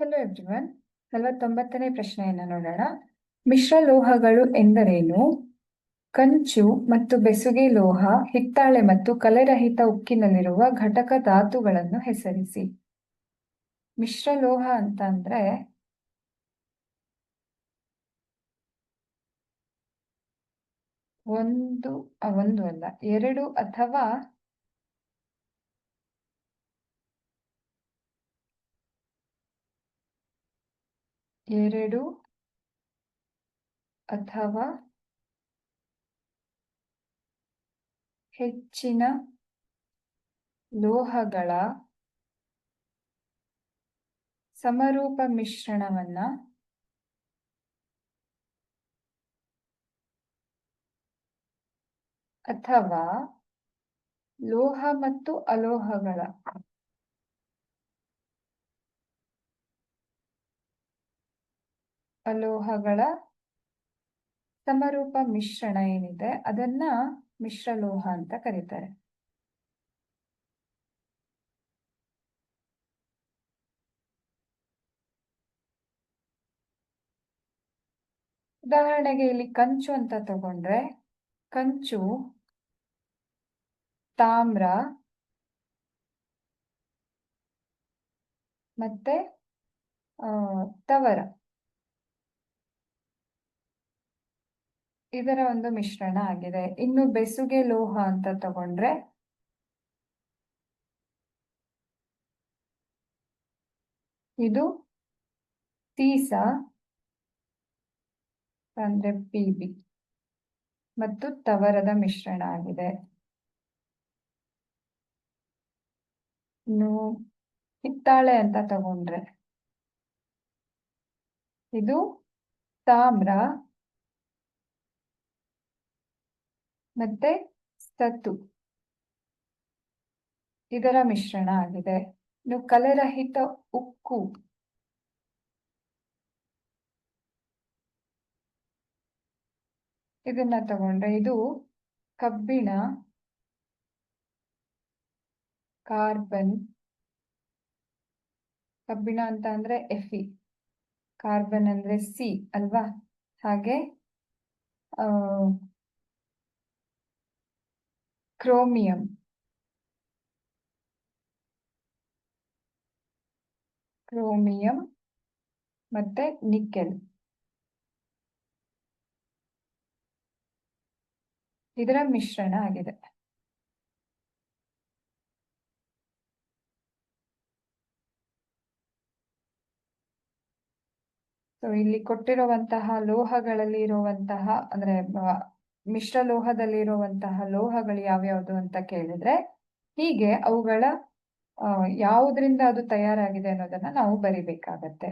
Hello everyone ನಲವತ್ತೊಂಬತ್ತನೇ ಪ್ರಶ್ನೆಯನ್ನು ನೋಡೋಣ. ಮಿಶ್ರ ಲೋಹಗಳು ಎಂದರೇನು? ಕಂಚು ಮತ್ತು ಬೆಸುಗೆ ಲೋಹ, ಹಿತ್ತಾಳೆ ಮತ್ತು ಕಲೆರಹಿತ ಉಕ್ಕಿನಲ್ಲಿರುವ ಘಟಕ ಧಾತುಗಳನ್ನು ಹೆಸರಿಸಿ. ಮಿಶ್ರ ಲೋಹ ಅಂತ ಅಂದ್ರೆ ಒಂದು ಒಂದು ಅಲ್ಲ, ಎರಡು ಅಥವಾ ಎರಡು ಅಥವಾ ಹೆಚ್ಚಿನ ಲೋಹಗಳ ಸಮರೂಪ ಮಿಶ್ರಣವನ್ನ ಅಥವಾ ಲೋಹ ಮತ್ತು ಅಲೋಹಗಳ ಅಲೋಹಗಳ ಸಮರೂಪ ಮಿಶ್ರಣ ಏನಿದೆ, ಅದನ್ನ ಮಿಶ್ರಲೋಹ ಅಂತ ಕರೀತಾರೆ. ಉದಾಹರಣೆಗೆ ಇಲ್ಲಿ ಕಂಚು ಅಂತ ತಗೊಂಡ್ರೆ, ಕಂಚು ತಾಮ್ರ ಮತ್ತೆ ತವರ. ಇದರ ಒಂದು ಮಿಶ್ರಣ ಆಗಿದೆ. ಇನ್ನು ಬೆಸುಗೆ ಲೋಹ ಅಂತ ತಗೊಂಡ್ರೆ ಇದು ಸೀಸ ಅಂದ್ರೆ ಪಿ ಮತ್ತು ತವರದ ಮಿಶ್ರಣ ಆಗಿದೆ. ಇನ್ನು ಹಿತ್ತಾಳೆ ಅಂತ ತಗೊಂಡ್ರೆ ಇದು ತಾಮ್ರ ಮತ್ತೆ ಸತ್ತು. ಇದರ ಮಿಶ್ರಣ ಆಗಿದೆ. ಇನ್ನು ಕಲೆರಹಿತ ಉಕ್ಕು. ಇದನ್ನ ತಗೊಂಡ್ರೆ ಇದು ಕಬ್ಬಿಣ, ಕಾರ್ಬನ್, ಕಬ್ಬಿಣ ಅಂತ ಅಂದ್ರೆ ಎಫಿ. ಕಾರ್ಬನ್ ಅಂದ್ರೆ ಸಿ ಅಲ್ವಾ? ಹಾಗೆ ಕ್ರೋಮಿಯಂ. ಕ್ರೋಮಿಯಂ ಮತ್ತೆ ನಿಕೆಲ್ ಇದರ ಮಿಶ್ರಣ ಆಗಿದೆ. ಸೊ ಇಲ್ಲಿ ಕೊಟ್ಟಿರುವಂತಹ ಲೋಹಗಳಲ್ಲಿ ಇರುವಂತಹ ಅಂದ್ರೆ ಮಿಶ್ರ ಲೋಹದಲ್ಲಿರುವಂತಹ ಲೋಹಗಳು ಯಾವ್ಯಾವುದು ಅಂತ ಕೇಳಿದ್ರೆ ಹೀಗೆ ಅವುಗಳ ಯಾವುದರಿಂದ ಅದು ತಯಾರಾಗಿದೆ ಅನ್ನೋದನ್ನ ನಾವು ಬರಿಬೇಕಾಗತ್ತೆ.